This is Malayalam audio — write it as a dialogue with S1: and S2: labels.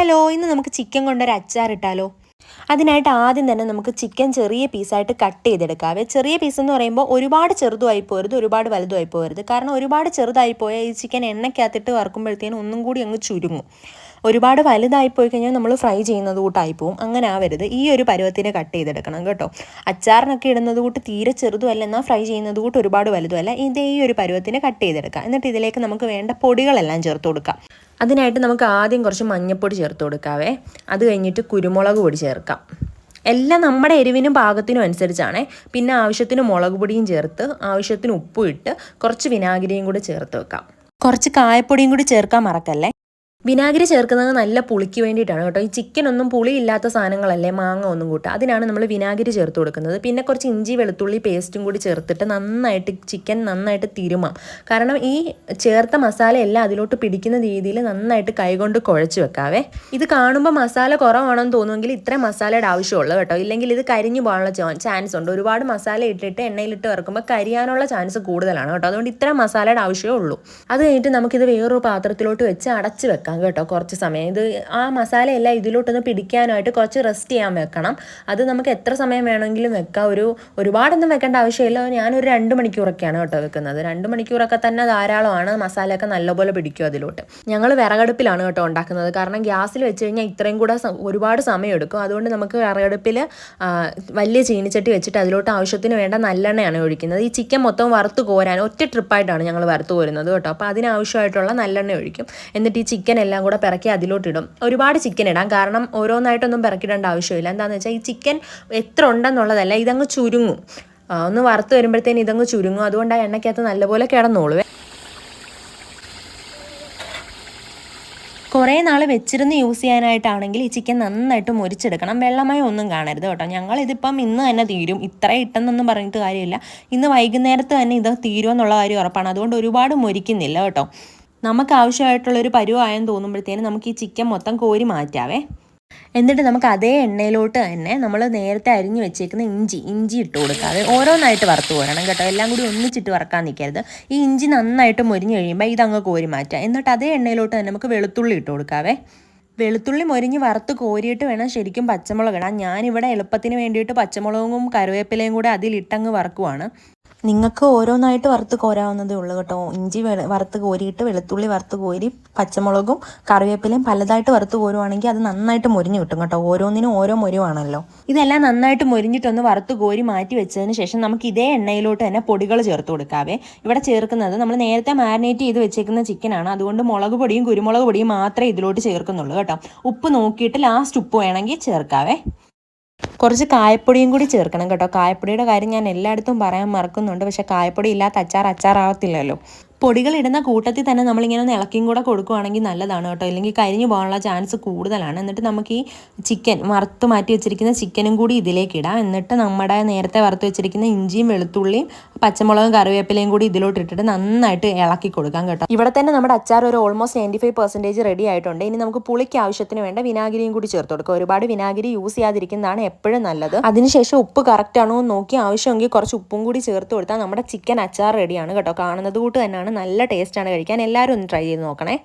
S1: ഹലോ ഇന്ന് നമുക്ക് ചിക്കൻ കൊണ്ടൊരു അച്ചാർ ഇട്ടാലോ? അതിനായിട്ട് ആദ്യം തന്നെ നമുക്ക് ചിക്കൻ ചെറിയ പീസായിട്ട് കട്ട് ചെയ്തെടുക്കാവേ ചെറിയ പീസ് എന്ന് പറയുമ്പോൾ ഒരുപാട് ചെറുതുമായി പോരുത് ഒരുപാട് വലുതുമായി പോരുത്. കാരണം ഒരുപാട് ചെറുതായി പോയാൽ ഈ ചിക്കൻ എണ്ണയ്ക്കകത്തിട്ട് വറുക്കുമ്പോഴത്തേനും ഒന്നും കൂടി അങ്ങ് ചുരുങ്ങും. ഒരുപാട് വലുതായി പോയി കഴിഞ്ഞാൽ നമ്മൾ ഫ്രൈ ചെയ്യുന്നത് കൂട്ടായി പോവും. അങ്ങനെ ആവരുത്. ഈ ഒരു പരുവത്തിന് കട്ട് ചെയ്തെടുക്കണം കേട്ടോ. അച്ചാറിനൊക്കെ ഇടുന്നത് കൂട്ട് തീരെ ചെറുതുമല്ല എന്നാൽ ഫ്രൈ ചെയ്യുന്നത് കൂട്ട് ഒരുപാട് വലുതുമല്ല. ഇത് ഈ ഒരു പരുവത്തിന് കട്ട് ചെയ്തെടുക്കാം. എന്നിട്ട് ഇതിലേക്ക് നമുക്ക് വേണ്ട പൊടികളെല്ലാം ചേർത്ത് കൊടുക്കാം. അതിനായിട്ട് നമുക്ക് ആദ്യം കുറച്ച് മഞ്ഞൾപ്പൊടി ചേർത്ത് കൊടുക്കാവേ. അത് കഴിഞ്ഞിട്ട് കുരുമുളക് പൊടി ചേർക്കാം. എല്ലാം നമ്മുടെ എരിവിനും പാകത്തിനും അനുസരിച്ചാണേ. പിന്നെ ആവശ്യത്തിന് മുളക് പൊടിയും ചേർത്ത് ആവശ്യത്തിന് ഉപ്പും ഇട്ട് കുറച്ച് വിനാഗിരിയും കൂടി ചേർത്ത് വെക്കാം. കുറച്ച് കായപ്പൊടിയും കൂടി ചേർക്കാൻ മറക്കല്ലേ? വിനാഗിരി ചേർക്കുന്നത് നല്ല പുളിക്ക് വേണ്ടിയിട്ടാണ് കേട്ടോ. ഈ ചിക്കൻ ഒന്നും പുളി ഇല്ലാത്ത സാധനങ്ങളല്ലേ മാങ്ങ ഒന്നും കൂട്ടുക അതിനാണ് നമ്മൾ വിനാഗിരി ചേർത്ത് കൊടുക്കുന്നത്. പിന്നെ കുറച്ച് ഇഞ്ചി വെളുത്തുള്ളി പേസ്റ്റും കൂടി ചേർത്തിട്ട് നന്നായിട്ട് ചിക്കൻ നന്നായിട്ട് തിരുമാം. കാരണം ഈ ചേർത്ത മസാല എല്ലാം അതിലോട്ട് പിടിക്കുന്ന രീതിയിൽ നന്നായിട്ട് കൈകൊണ്ട് കുഴച്ച് വെക്കാവേ. ഇത് കാണുമ്പോൾ മസാല കുറവാണെന്ന് തോന്നുമെങ്കിൽ ഇത്ര മസാലയുടെ ആവശ്യമുള്ളൂ കേട്ടോ. ഇല്ലെങ്കിൽ ഇത് കരിഞ്ഞു പോകാനുള്ള ചാൻസ് ഉണ്ട്. ഒരുപാട് മസാല ഇട്ടിട്ട് എണ്ണയിലിട്ട് വറുക്കുമ്പോൾ കരിയാനുള്ള ചാൻസ് കൂടുതലാണ് കേട്ടോ. അതുകൊണ്ട് ഇത്ര മസാലയുടെ ആവശ്യമേ ഉള്ളൂ. അത് കഴിഞ്ഞിട്ട് നമുക്കിത് വേറൊരു പാത്രത്തിലോട്ട് വെച്ച് അടച്ച് വെക്കാം. വെക്കാം കേട്ടോ കുറച്ച് സമയം. ഇത് ആ മസാലയെല്ലാം ഇതിലോട്ടൊന്ന് പിടിക്കാനായിട്ട് കുറച്ച് റെസ്റ്റ് ചെയ്യാൻ വെക്കണം. അത് നമുക്ക് എത്ര സമയം വേണമെങ്കിലും വെക്കാം. ഒരു ഒരുപാടൊന്നും വെക്കേണ്ട ആവശ്യമില്ല. ഞാനൊരു രണ്ട് മണിക്കൂറൊക്കെയാണ് കേട്ടോ വെക്കുന്നത്. രണ്ട് മണിക്കൂറൊക്കെ തന്നെ ധാരാളമാണ്. മസാലയൊക്കെ നല്ലപോലെ പിടിക്കും അതിലോട്ട്. ഞങ്ങൾ വിറകടുപ്പിലാണ് കേട്ടോ ഉണ്ടാക്കുന്നത്. കാരണം ഗ്യാസിൽ വെച്ച് കഴിഞ്ഞാൽ ഇത്രയും കൂടെ ഒരുപാട് സമയം എടുക്കും. അതുകൊണ്ട് നമുക്ക് വിറകടുപ്പിൽ വലിയ ചീനിച്ചട്ടി വെച്ചിട്ട് അതിലോട്ട് ആവശ്യത്തിന് വേണ്ട നല്ലെണ്ണയാണ് ഒഴിക്കുന്നത്. ഈ ചിക്കൻ മൊത്തം വറുത്ത് കോരാൻ ഒറ്റ ട്രിപ്പായിട്ടാണ് ഞങ്ങൾ വറുത്ത് കോരുന്നത് കേട്ടോ. അപ്പോൾ അതിനാവശ്യമായിട്ടുള്ള നല്ലെണ്ണ ഒഴിക്കും. എന്നിട്ട് ഈ ചിക്കൻ എല്ലാം കൂടെ പിറക്കി അതിലോട്ടിടും. ഒരുപാട് ചിക്കൻ ഇടാം. കാരണം ഓരോന്നായിട്ടൊന്നും പിറക്കിടേണ്ട ആവശ്യമില്ല. എന്താണെന്ന് വെച്ചാൽ ഈ ചിക്കൻ എത്ര ഉണ്ടെന്നുള്ളതല്ല ഇതങ്ങ് ചുരുങ്ങും. ഒന്ന് വറുത്ത് വരുമ്പോഴത്തേന് ഇതങ്ങ് ചുരുങ്ങും. അതുകൊണ്ട് ആ എണ്ണയ്ക്കകത്ത് നല്ലപോലെ കിടന്നോളൂ. കുറേ നാൾ വെച്ചിരുന്ന് യൂസ് ചെയ്യാനായിട്ടാണെങ്കിൽ ഈ ചിക്കൻ നന്നായിട്ട് മുരിച്ചെടുക്കണം. വെള്ളമായി ഒന്നും കാണരുത് കേട്ടോ. ഞങ്ങൾ ഇതിപ്പം ഇന്ന് തന്നെ തീരും. ഇത്ര ഇട്ടെന്നൊന്നും പറഞ്ഞിട്ട് കാര്യമില്ല. ഇന്ന് വൈകുന്നേരത്ത് തന്നെ ഇത് തീരുമെന്നുള്ള കാര്യം ഉറപ്പാണ്. അതുകൊണ്ട് ഒരുപാട് മുരിക്കുന്നില്ല കേട്ടോ. നമുക്ക് ആവശ്യമായിട്ടുള്ള ഒരു പരുവായെന്ന് തോന്നുമ്പോഴത്തേനും നമുക്ക് ഈ ചിക്കൻ മൊത്തം കോരി മാറ്റാവേ. എന്നിട്ട് നമുക്ക് അതേ എണ്ണയിലോട്ട് തന്നെ നമ്മൾ നേരത്തെ അരിഞ്ഞു വെച്ചേക്കുന്ന ഇഞ്ചി ഇഞ്ചി ഇട്ട് കൊടുക്കാതെ ഓരോന്നായിട്ട് വറുത്ത് പോരണം കേട്ടോ. എല്ലാം കൂടി ഒന്നിച്ചിട്ട് വറക്കാൻ നിൽക്കരുത്. ഈ ഇഞ്ചി നന്നായിട്ട് മൊരിഞ്ഞ് കഴിയുമ്പോൾ ഇതങ്ങ് കോരി മാറ്റാം എന്നിട്ട് അതേ എണ്ണയിലോട്ട് തന്നെ നമുക്ക് വെളുത്തുള്ളി ഇട്ട് കൊടുക്കാവേ. വെളുത്തുള്ളി മൊരിഞ്ഞ് വറുത്ത് കോരിയിട്ട് വേണം ശരിക്കും പച്ചമുളക് ഇടാൻ. ഞാനിവിടെ എളുപ്പത്തിന് വേണ്ടിയിട്ട് പച്ചമുളകും കറിവേപ്പിലയും കൂടെ അതിലിട്ടങ്ങ് വറക്കുവാണ്. നിങ്ങൾക്ക് ഓരോന്നായിട്ട് വറുത്ത് കോരാവുന്നതേ ഉള്ളൂ കേട്ടോ. ഇഞ്ചി വറുത്ത് കോരിയിട്ട് വെളുത്തുള്ളി വറുത്ത് കോരി പച്ചമുളകും കറിവേപ്പിലയും പലതായിട്ട് വറുത്ത് കോരുവാണെങ്കിൽ അത് നന്നായിട്ട് മുരിഞ്ഞ് കിട്ടും കേട്ടോ. ഓരോന്നിനും ഓരോ മുരുവാണല്ലോ. ഇതെല്ലാം നന്നായിട്ട് മുരിഞ്ഞിട്ടൊന്ന് വറുത്ത് കോരി മാറ്റി വെച്ചതിന് ശേഷം നമുക്ക് ഇതേ എണ്ണയിലോട്ട് തന്നെ പൊടികൾ ചേർത്ത് കൊടുക്കാവേ. ഇവിടെ ചേർക്കുന്നത് നമ്മൾ നേരത്തെ മാരിനേറ്റ് ചെയ്ത് വെച്ചേക്കുന്ന ചിക്കനാണ് അതുകൊണ്ട് മുളക് പൊടിയും കുരുമുളക് പൊടിയും മാത്രമേ ഇതിലോട്ട് ചേർക്കുന്നുള്ളൂ കേട്ടോ. ഉപ്പ് നോക്കിയിട്ട് ലാസ്റ്റ് ഉപ്പ് വേണമെങ്കിൽ ചേർക്കാവേ. കുറച്ച് കായപ്പൊടിയും കൂടി ചേർക്കണം കേട്ടോ. കായപ്പൊടിയുടെ കാര്യം ഞാൻ എല്ലായിടത്തും പറയാൻ മറക്കുന്നുണ്ട്. പക്ഷേ കായപ്പൊടി ഇല്ലാത്ത അച്ചാർ അച്ചാറാവത്തില്ലല്ലോ. പൊടികൾ ഇടുന്ന കൂട്ടത്തിൽ തന്നെ നമ്മളിങ്ങനെ ഒന്ന് ഇളക്കിയും കൂടെ കൊടുക്കുകയാണെങ്കിൽ നല്ലതാണ് കേട്ടോ. ഇല്ലെങ്കിൽ കരിഞ്ഞു പോകാനുള്ള ചാൻസ് കൂടുതലാണ്. എന്നിട്ട് നമുക്ക് ഈ ചിക്കൻ വറുത്ത് മാറ്റി വെച്ചിരിക്കുന്ന ചിക്കനും കൂടി ഇതിലേക്ക് ഇടാം. എന്നിട്ട് നമ്മുടെ നേരത്തെ വറുത്ത് വെച്ചിരിക്കുന്ന ഇഞ്ചിയും വെളുത്തുള്ളിയും പച്ചമുളകും കറിവേപ്പിലയും കൂടി ഇതിലോട്ട് ഇട്ടിട്ട് നന്നായിട്ട് ഇളക്കി കൊടുക്കാം കേട്ടോ. ഇവിടെ തന്നെ നമ്മുടെ അച്ചാർ ഒരു almost ninety five percentage ready ആയിട്ടുണ്ട്. ഇനി നമുക്ക് പുളിക്ക് ആവശ്യത്തിന് വേണ്ട വിനാഗിരിയും കൂടി ചേർത്ത് കൊടുക്കുക ഒരുപാട് വിനാഗിരി യൂസ് ചെയ്യാതിരിക്കുന്നതാണ് എപ്പോഴും നല്ലത്. അതിനുശേഷം ഉപ്പ് കറക്റ്റ് ആണോ നോക്കി ആവശ്യമെങ്കിൽ കുറച്ച് ഉപ്പും കൂടി ചേർത്ത് കൊടുത്താൽ നമ്മുടെ ചിക്കൻ അച്ചാർ റെഡിയാണ് കേട്ടോ. കാണുന്നത് കൂട്ട് തന്നെയാണ് നല്ല ടേസ്റ്റാണ് കഴിക്കാൻ. എല്ലാവരും ഒന്ന് ട്രൈ ചെയ്ത് നോക്കണേ.